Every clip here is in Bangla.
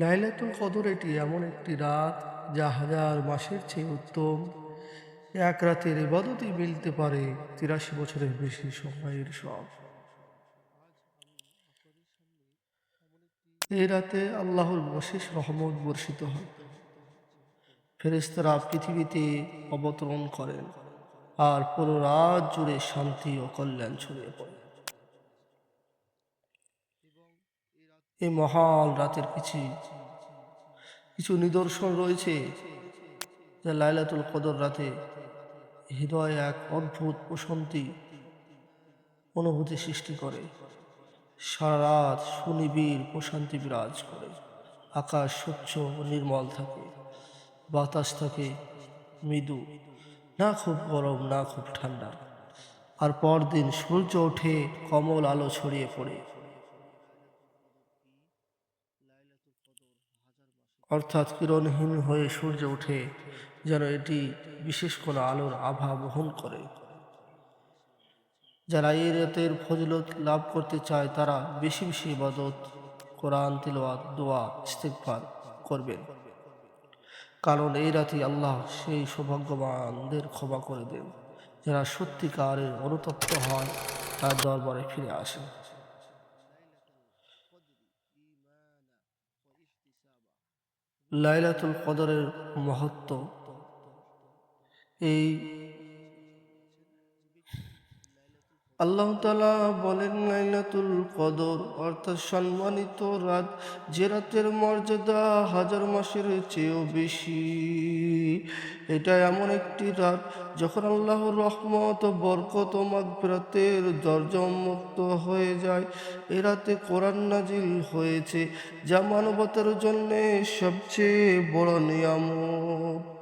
লাইলাতুল কদর এটি এমন একটি রাত যা হাজার মাসের চেয়ে উত্তম। এক রাতের ইবাদতই মিলতে পারে তিরাশি বছরের বেশি সময়ের সব। এই রাতে আল্লাহর বশেষ রহমত বর্ষিত হয়। ফেরেস্তারা পৃথিবীতে অবতরণ করেন আর পুরো রাত জুড়ে শান্তি ও কল্যাণ ছড়িয়ে পড়ে। এই মহান রাতের কিছু কিছু নিদর্শন রয়েছে যা লাইলাতুল কদর রাতে হৃদয়ে এক অদ্ভুত প্রশান্তি, অনুভূতি সৃষ্টি করে। সারা রাত সুনিবিড় প্রশান্তি বিরাজ করে। আকাশ স্বচ্ছ ও নির্মল থাকে। বাতাস থাকে মৃদু। না খুব গরম, না খুব ঠান্ডা। আর পরদিন সূর্য ওঠে কমল আলো ছড়িয়ে পড়ে। অর্থাৎ কিরণহীন হয়ে সূর্য ওঠে, যেন এটি বিশেষ কোনো আলোর আভা বহন করে। যারা এই রাতের ফজিলত লাভ করতে চায়, তারা বেশি বেশি ইবাদত, কোরআন, তিলওয়াত, দোয়া ইস্তেকবার করবেন। কারণ এই রাতে আল্লাহ সেই সৌভাগ্যবানদের ক্ষমা করে দেন, যারা সত্যিকারের অনুতপ্ত হয়, তার দরবারে ফিরে আসে লাইলাতুল কদরের মহত্ব। এই আল্লাহ তালা বলেন, লাইলাতুল কদর, অর্থাৎ সম্মানিত রাত, যে রাতের মর্যাদা হাজার মাসের চেয়েও বেশি। এটা এমন একটি রাত যখন আল্লাহর রহমত বরকত মাগফিরাতের দরজা উন্মুক্ত হয়ে যায়। এ রাতে কোরআন নাজিল হয়েছে, যা মানবতার জন্যে সবচেয়ে বড় নিয়ামত।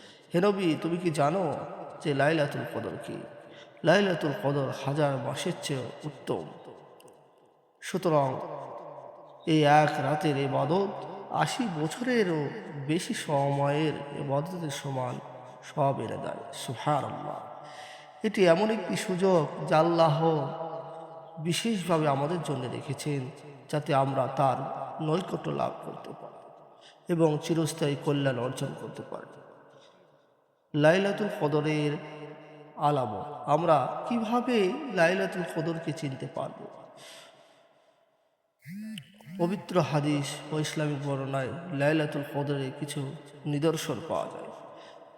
হে নবী, তুমি কি জানো যে লাইলাতুল কদর কি? লাইলাতুল কদর হাজার মাসের চেয়ে উত্তম। সুতরাং এই এক রাতের এবাদত আশি বছরেরও বেশি সময়ের এবাদতের সমান সব এনে দেয়। সুহার এটি এমন একটি সুযোগ যা আল্লাহ বিশেষভাবে আমাদের জন্য রেখেছেন যাতে আমরা তার নৈকট্য লাভ করতে পারি এবং চিরস্থায়ী কল্যাণ অর্জন করতে পারি। লাইলাতুল কদরের আলাম আমরা কীভাবে লাইলাতুল কদরকে চিনতে পারব? পবিত্র হাদিস ও ইসলামিক বর্ণায় লাইলাতুল কদরে কিছু নিদর্শন পাওয়া যায়,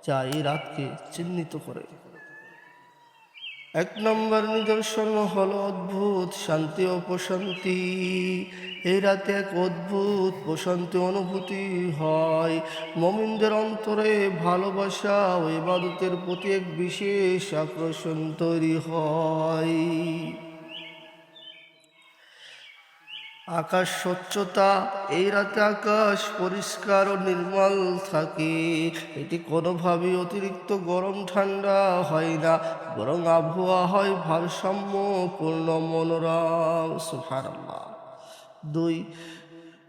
যা এই রাতকে চিহ্নিত করে। এক নম্বর নিদর্শন হল অদ্ভুত, শান্তি ও প্রশান্তি। এই রাতে এক অদ্ভুত, প্রশান্তি অনুভূতি হয়। মমিনদের অন্তরে ভালোবাসা ও ইবাদতের প্রতি এক বিশেষ আকর্ষণ তৈরি হয়। আকাশ স্বচ্ছতা, এই রাতে আকাশ পরিষ্কার ও নির্মল থাকে। এটি কোনোভাবেই অতিরিক্ত গরম, ঠান্ডা হয় না, বরং আবহাওয়া হয় ভারসাম্য পূর্ণ মনোরম। সুফার দুই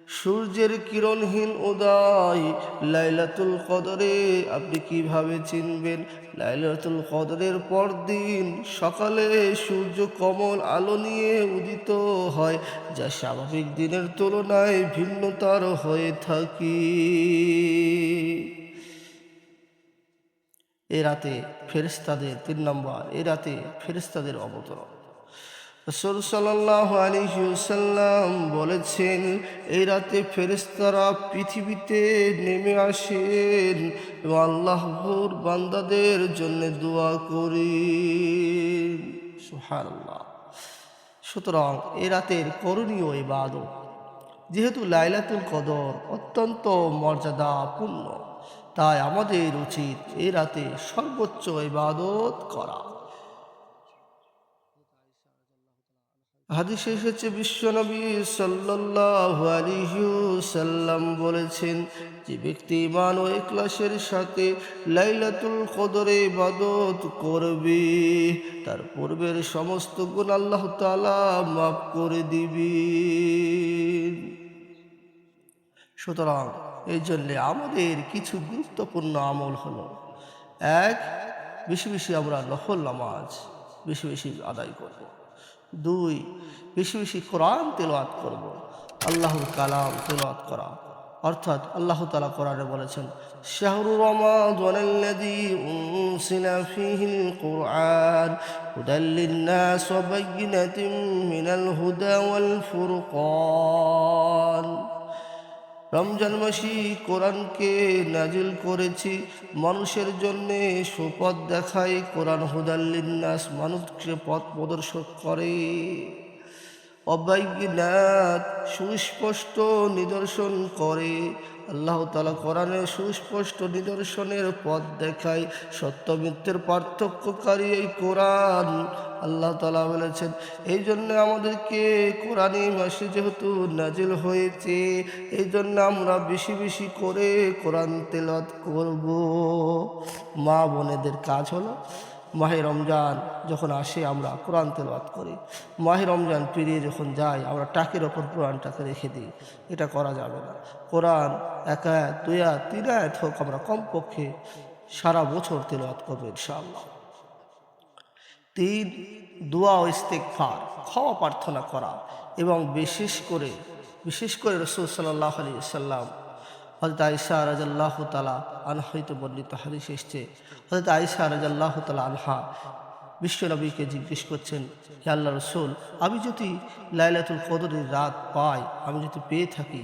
সূর্যের কিরণহীন উদয় লাইলাতুল কদরে, আপনি কীভাবে চিনবেন? লাইলাতুল কদরের পরদিন সকালে সূর্য কমল আলো নিয়ে উদিত হয়, যা স্বাভাবিক দিনের তুলনায় ভিন্নতার হয়ে থাকে। এ রাতে ফেরিস্তাদের তিন নম্বর, এ রাতে ফেরিস্তাদের অবতরণ। রসুল সাল্লাহ আলিহাল্লাম বলেছেন, এই রাতে ফেরেস্তারা পৃথিবীতে নেমে আসেন এবং আল্লাহর বান্দাদের জন্য দোয়া করি সুহারাল্লাহ সুতরাং এ রাতের করণীয় ইবাদত, যেহেতু লাইলাতুল কদর অত্যন্ত মর্যাদাপূর্ণ, তাই আমাদের উচিত এ রাতে সর্বোচ্চ ইবাদত করা। হাদিসে এসেছে বিশ্বনবী সাল্লাল্লাহু আলাইহি সাল্লাম বলেছেন, যে ব্যক্তি ইমান ও ইখলাসের সাথে লাইলাতুল কদরে ইবাদত করবে, তার পূর্বের সমস্ত গুণ আল্লাহ তাআলা মাফ করে দিবেন সুতরাং এই জন্যে আমাদের কিছু গুরুত্বপূর্ণ আমল হলো, এক, বেশি বেশি আমরা নফল নামাজ বেশি বেশি আদায় করব। দুই, বেশি বেশি কোরআন তেলোয়াত করব। আল্লাহর কালাম তেলাওয়াত করা অর্থাৎ আল্লাহ তালা কোরআনে বলেছেন, শাহরু রমাদানাল্লাযী উনসিলা ফীহিল কুরআন হুদাল লিন-নাস ওয়া মিনাল হুদা ওয়াল ফুরকান রমজান মাসি কোরআনকে নাজিল করেছি। মানুষের জন্যে সুপথ দেখায় কোরআন হুদাল্লিন্নাস মানুষকে পথ প্রদর্শক করে। অবাইজ্ঞাত সুস্পষ্ট নিদর্শন করে। আল্লাহ তালা কোরআনে সুস্পষ্ট নিদর্শনের পথ দেখায়। সত্য মিথ্যের পার্থক্যকারী এই কোরআন আল্লাহ তালা বলেছেন এই জন্য আমাদেরকে কোরআনে মাসে যেহেতু নাজিল হয়েছে এই জন্য আমরা বেশি বেশি করে কোরআন তেলত করব। মা বোনেদের কাজ হলো, মাহে রমজান যখন আসে আমরা কোরআন তেলাওয়াত করি। মাহে রমজান পেরিয়ে যখন যাই, আমরা টাকের ওপর কোরআনটাকে রেখে দিই। এটা করা যাবে না। কোরআন এক আয়াত, দুই আয়াত, তিন আয়াত হোক আমরা কমপক্ষে সারা বছর তেলাওয়াত করব ইনশাআল্লাহ। তিন দোয়া ও ইস্তেকফার ক্ষমা প্রার্থনা করা এবং বিশেষ করে বিশেষ করে রসুল সাল্লাহ আলী সাল্লাম হজরত আইসা রাজাল্লাহ তালা আনহা হইতে বর্ণিত হাদিস এসছে হজরত আইসা রাজাল্লাহ তালা আনহা বিশ্বনবীকে জিজ্ঞেস করছেন, হে আল্লাহ রসুল, আমি যদি লাইলাতুল কদরের রাত পাই, আমি যদি পেয়ে থাকি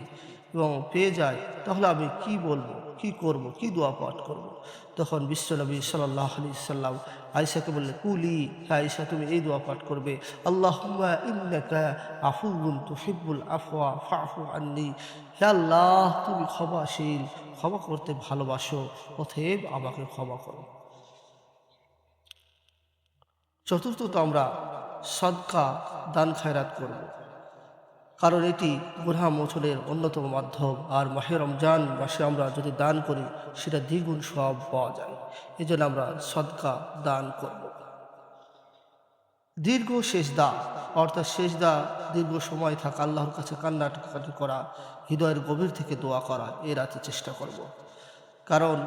এবং পেয়ে যাই তাহলে আমি কি বলব, কি করব, কি দোয়া পাঠ করব। তখন বিশ্বনবী সাল্লাহ আলি সাল্লাম আয়সাকে বললে কুলি আয়সা তুমি এই দোয়া পাঠ করবে। আল্লাহ আফুল তুহিব্বুল আফওয়া ফাফু আন্নি। হে আল্লাহ, তুমি ক্ষমাশীল, ক্ষমা করতে ভালোবাসো অথেব আমাকে ক্ষমা করো। চতুর্থত আমরা সদকা দান খায়রাত করব। কারণ এটি গুনহা মোচনের অন্যতম মাধ্যম। আর মাহে রমজান মাসে আমরা যদি দান করি, সেটা দ্বিগুণ সব পাওয়া যায়। এই জন্য আমরা সদকা দান করব। দীর্ঘ শেষ দা অর্থাৎ শেষ দা দীর্ঘ সময় থাকা, আল্লাহর কাছে কান্নাকাটি করা, হৃদয়ের গভীর থেকে দোয়া করা, এ রাতে চেষ্টা করব। কারণ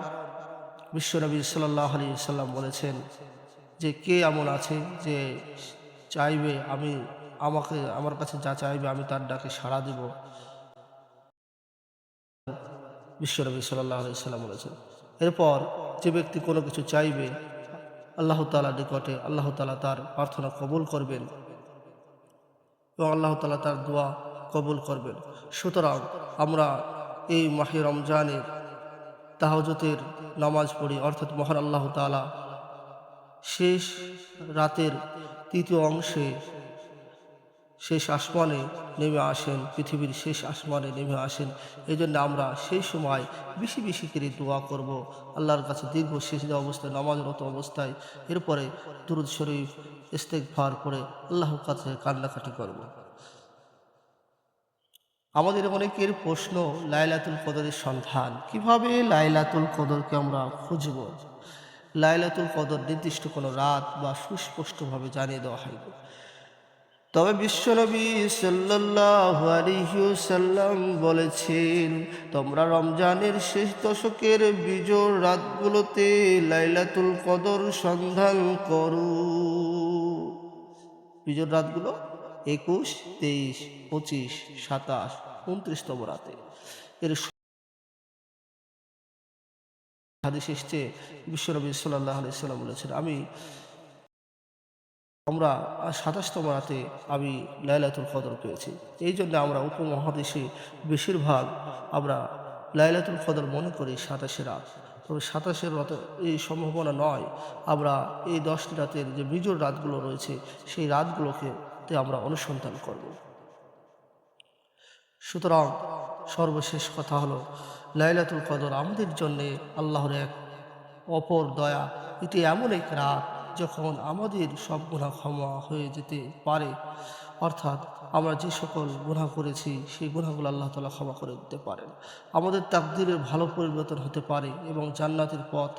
বিশ্বনবী সাল্লাহ আলী সাল্লাম বলেছেন যে, কে এমন আছে যে, চাইবে আমি আমাকে, আমার কাছে যা চাইবে আমি তার ডাকে সাড়া দিব। বিশ্বনবী সাল্লাম বলেছেন, এরপর যে ব্যক্তি কোনো কিছু চাইবে, আল্লাহ তালা নিকটে আল্লাহ তালা তার প্রার্থনা কবুল করবেন এবং আল্লাহ তালা তার দোয়া কবুল করবেন। সুতরাং আমরা এই মাহে রমজানের তাহজতের নামাজ পড়ি, অর্থাৎ মহান আল্লাহ তালা শেষ রাতের তৃতীয় অংশে শেষ আসমানে নেমে আসেন, পৃথিবীর শেষ আসমানে নেমে আসেন। এই জন্য আমরা সেই সময় বেশি বেশি করে দোয়া করব। আল্লাহর কাছে দীর্ঘ শেষ অবস্থায় নামাজরত অবস্থায়। এরপরে দুরুদ শরীফ ইস্তেক ভার করে আল্লাহর কাছে কান্নাকাটি করব। আমাদের অনেকের প্রশ্ন, লাইলাতুল কদরের সন্ধান। কীভাবে লাইলাতুল কদরকে আমরা খুঁজব? লাইলাতুল কদর নির্দিষ্ট কোনো রাত বা সুস্পষ্টভাবে জানিয়ে দেওয়া হয়নি। তবে বিশ্বনবী সাল্লাম বলেছেন, তোমরা রমজানের শেষ দশকের বিজোড় রাতগুলোতে লাইলাতুল কদর সন্ধান করো। বিজোড় রাতগুলো একুশ, তেইশ, পঁচিশ, সাতাশ, উনত্রিশতম রাতে। এর হাদিস এসছে বিশ্বনবী সাল্লাহ আলি সাল্লাম বলেছেন, আমি আমরা সাতাশতম রাতে আমি লাইলাতুল কদর পেয়েছি এই জন্য আমরা উপমহাদেশে বেশিরভাগ আমরা লাইলাতুল কদর মনে করি সাতাশে রাত। তবে সাতাশের রাত এই সম্ভাবনা নয়। আমরা এই দশটি রাতের যে বিজোর রাতগুলো রয়েছে, সেই রাতগুলোকে তে আমরা অনুসন্ধান করব। সুতরাং সর্বশেষ কথা হলো, লাইলাতুল কদর আমাদের জন্যে আল্লাহর এক অপর দয়া। এটি এমন এক রাত যখন আমাদের সব গুণা ক্ষমা হয়ে যেতে পারে, অর্থাৎ আমরা যে সকল গুণা করেছি, সেই গুণাগুলো আল্লাহ তালা ক্ষমা করে দিতে পারেন। আমাদের তাকদিরের ভালো পরিবর্তন হতে পারে এবং জান্নাতের পথ,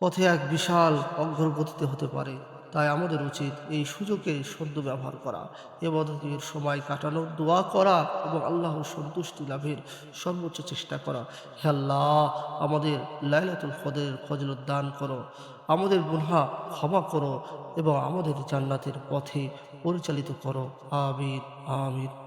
পথে এক বিশাল অগ্রগতিতে হতে পারে। তাই আমাদের উচিত এই সুযোগে সদ্য ব্যবহার করা। এবাদতের সময় কাটানো, দোয়া করা এবং আল্লাহ সন্তুষ্টি লাভের সর্বোচ্চ চেষ্টা করা। হে আল্লাহ, আমাদের লাইলাতুল কদের ফজলত দান করো, আমাদের গুনহা ক্ষমা করো এবং আমাদের জান্নাতের পথে পরিচালিত করো। আমির আমিন।